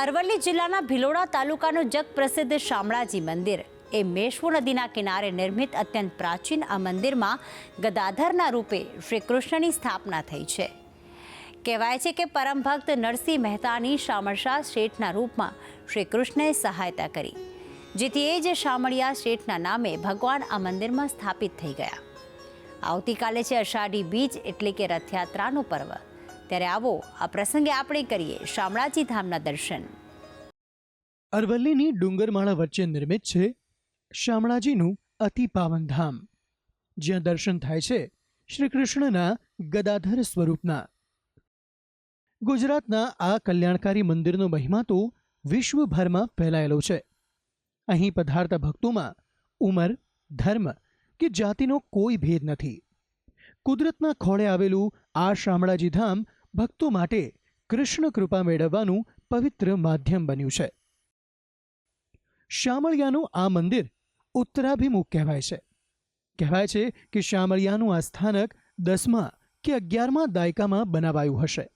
અરવલ્લી જિલ્લાના ભિલોડા તાલુકાનું જગપ્રસિદ્ધ શામળાજી મંદિર. એ મેશ્વો નદીના કિનારે નિર્મિત અત્યંત પ્રાચીન આ મંદિરમાં ગદાધરના રૂપે શ્રી કૃષ્ણની સ્થાપના થઈ છે. કહેવાય છે કે પરમ ભક્ત નરસિંહ મહેતાની શામળશા શેઠના રૂપમાં શ્રી કૃષ્ણએ સહાયતા કરી. જેથી એ જ શામળિયા શેઠના નામે ભગવાન આ મંદિરમાં સ્થાપિત થઈ ગયા. આવતીકાલે છે અષાઢી બીજ એટલે કે રથયાત્રાનું પર્વ. ત્યારે આવો, આ પ્રસંગે આપણે કરીએ શામળાજી ધામના દર્શન. અરવલ્લીની ડુંગરમાળા વચ્ચે નિર્મિત છે શામળાજીનું અતિ પાવન ધામ. જ્યાં દર્શન થાય છે શ્રી કૃષ્ણના ગદાધર સ્વરૂપના. ગુજરાતના આ કલ્યાણકારી મંદિરનો મહિમા તો વિશ્વભરમાં ફેલાયેલો છે. અહીં પધારતા ભક્તોમાં ઉંમર, ધર્મ કે જાતિનો કોઈ ભેદ નથી. કુદરતના ખોળે આવેલું આ શામળાજી ધામ ભક્તો માટે કૃષ્ણ કૃપા મેળવવાનું પવિત્ર માધ્યમ બન્યું છે. શામળિયાનું આ મંદિર ઉત્તરાભિમુખ કહેવાય છે. કહેવાય છે કે શામળિયાનું આ સ્થાનક દસમા કે અગિયારમા દાયકામાં બનાવાયું હશે.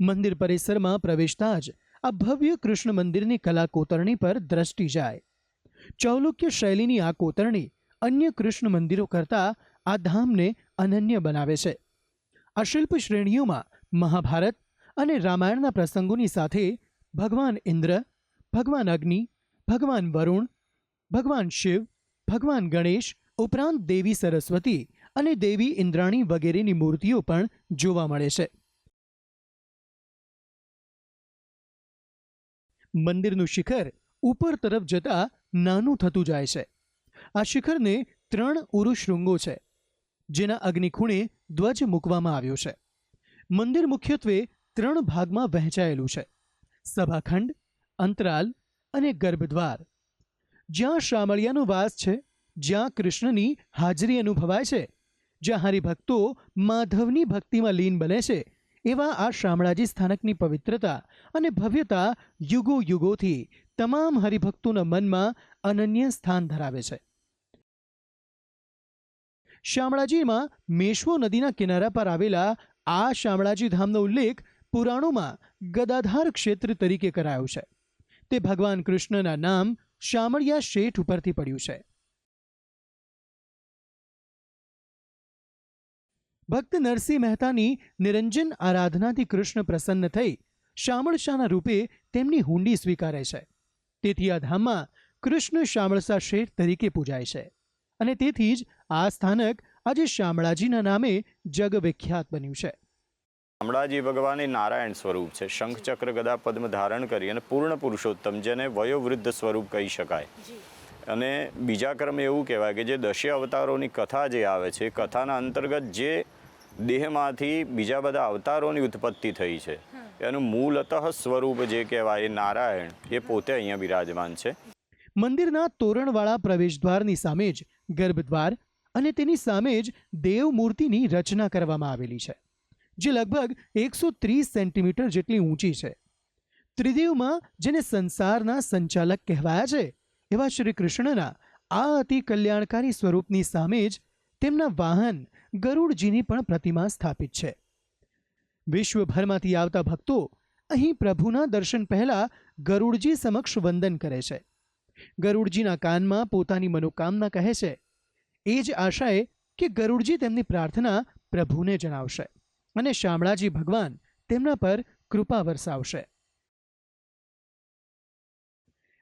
મંદિર પરિસરમાં પ્રવેશતા જ આ ભવ્ય કૃષ્ણ મંદિરની કલા કોતરણી પર દ્રષ્ટિ જાય. ચૌલુક્ય શૈલીની આ કોતરણી અન્ય કૃષ્ણ મંદિરો કરતાં આ ધામને અનન્ય બનાવે છે. આ શિલ્પ શ્રેણીઓમાં મહાભારત અને રામાયણના પ્રસંગોની સાથે ભગવાન ઇન્દ્ર, ભગવાન અગ્નિ, ભગવાન વરુણ, ભગવાન શિવ, ભગવાન ગણેશ, ઉપરાંત દેવી સરસ્વતી અને દેવી ઇન્દ્રાણી વગેરેની મૂર્તિઓ પણ જોવા મળે છે. મંદિરનું શિખર ઉપર તરફ જતા નાનું થતું જાય છે. આ શિખરને ત્રણ ઉરુશૃંગો છે, જેના અગ્નિખૂણે ધ્વજ મૂકવામાં આવ્યો છે. મંદિર મુખ્યત્વે ત્રણ ભાગમાં વહેંચાયેલું છે. સભાખંડ, અંતરાલ અને ગર્ભદ્વાર. જ્યાં શામળિયાનો વાસ છે, જ્યાં કૃષ્ણની હાજરી અનુભવાય છે, જ્યાં હરિભક્તો માધવની ભક્તિમાં લીન બને છે, એવા આ શામળાજી સ્થાનકની પવિત્રતા અને ભવ્યતા યુગો યુગોથી તમામ હરિભક્તોના મનમાં અનન્ય સ્થાન ધરાવે છે. શામળાજીમાં મેશ્વો નદીના કિનારા પર આવેલા આ શામળાજી ધામનો ઉલ્લેખ પુરાણોમાં ગદાધાર ક્ષેત્ર તરીકે કરાયો છે. તે ભગવાન કૃષ્ણના નામ શામળિયા શેઠ ઉપરથી પડ્યું છે. ભક્ત નરસિંહ મહેતાની નિરંજન આરાધનાથી કૃષ્ણ પ્રસન્ન થઈ શામળશાના રૂપે તેમની હુંડી સ્વીકારે છે. તેથી આ ધામમાં કૃષ્ણ શામળસા શેઠ તરીકે પૂજાય છે. અને તેથી જ આ સ્થાનક આજે શામળાજીના નામે જગવિખ્યાત બન્યું છે. શામળાજી ભગવાન એ નારાયણ સ્વરૂપ છે. શંખચક્ર ગદા પદ્મ ધારણ કરી અને પૂર્ણ પુરુષોત્તમ જેને વયોવૃદ્ધ સ્વરૂપ કહી શકાય. અને બીજા ક્રમે એવું કહેવાય કે જે દશે અવતારોની કથા જે આવે છે કથાના અંતર્ગત જે દેહમાંથી બીજા બધા અવતારોની ઉત્પત્તિ થઈ છે એનું મૂલતઃ સ્વરૂપ જે કહેવાય એ નારાયણ એ પોતે અહીંયા બિરાજમાન છે. મંદિરના તોરણવાળા પ્રવેશદ્વારની સામે જ ગર્ભદ્વાર અને તેની સામે જ દેવ મૂર્તિની રચના કરવામાં આવેલી છે, જે લગભગ એકસો ત્રીસ સેન્ટીમીટર જેટલી ઊંચી છે. ત્રિદેવમાં જેને સંસારના સંચાલક કહેવાયા છે, એવા શ્રી કૃષ્ણના આ અતિ કલ્યાણકારી સ્વરૂપની સામે જ તેમના વાહન ગરુડજીની પણ પ્રતિમા સ્થાપિત છે. વિશ્વભરમાંથી આવતા ભક્તો અહીં પ્રભુના દર્શન પહેલા ગરુડજી સમક્ષ વંદન કરે છે. ગરુડજીના કાનમાં પોતાની મનોકામના કહે છે એ જ આશાએ કે ગરુડજી તેમની પ્રાર્થના પ્રભુને જણાવશે અને શામળાજી ભગવાન તેમના પર કૃપા વરસાવશે.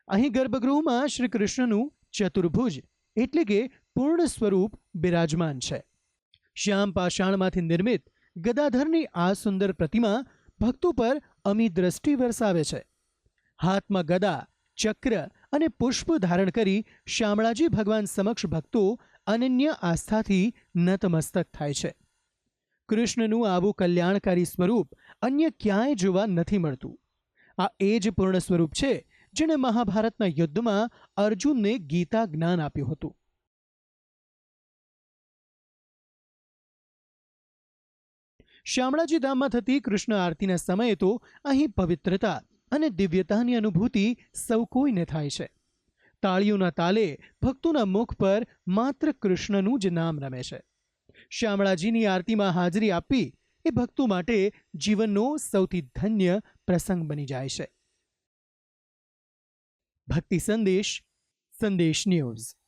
અહીં ગર્ભગૃહમાં શ્રી કૃષ્ણનું ચતુર્ભુજ એટલે કે પૂર્ણ સ્વરૂપ બિરાજમાન છે. શ્યામ પાષાણમાંથી નિર્મિત ગદાધરની આ સુંદર પ્રતિમા ભક્તો પર અમી દ્રષ્ટિ વરસાવે છે. હાથમાં ગદા, ચક્ર અને પુષ્પ ધારણ કરી શામળાજી ભગવાન સમક્ષ ભક્તો અનન્ય આસ્થાથી નતમસ્તક થાય છે. કૃષ્ણનું આવું કલ્યાણકારી સ્વરૂપ અન્ય ક્યાંય જોવા નથી મળતું. આ એ જ પૂર્ણ સ્વરૂપ છે જેણે મહાભારતના યુદ્ધમાં અર્જુનને ગીતા જ્ઞાન આપ્યું હતું. શામળાજી ધામમાં થતી કૃષ્ણ આરતીના સમયે તો અહીં પવિત્રતા અને દિવ્યતાની અનુભૂતિ સૌ કોઈને થાય છે. તાળીઓના તાલે ભક્તોના મુખ પર માત્ર કૃષ્ણનું જ નામ રમે છે. શ્યામળાજીની આરતીમાં હાજરી આપવી એ ભક્તો માટે જીવનનો સૌથી ધન્ય પ્રસંગ બની જાય છે. ભક્તિ સંદેશ સંદેશ ન્યૂઝ.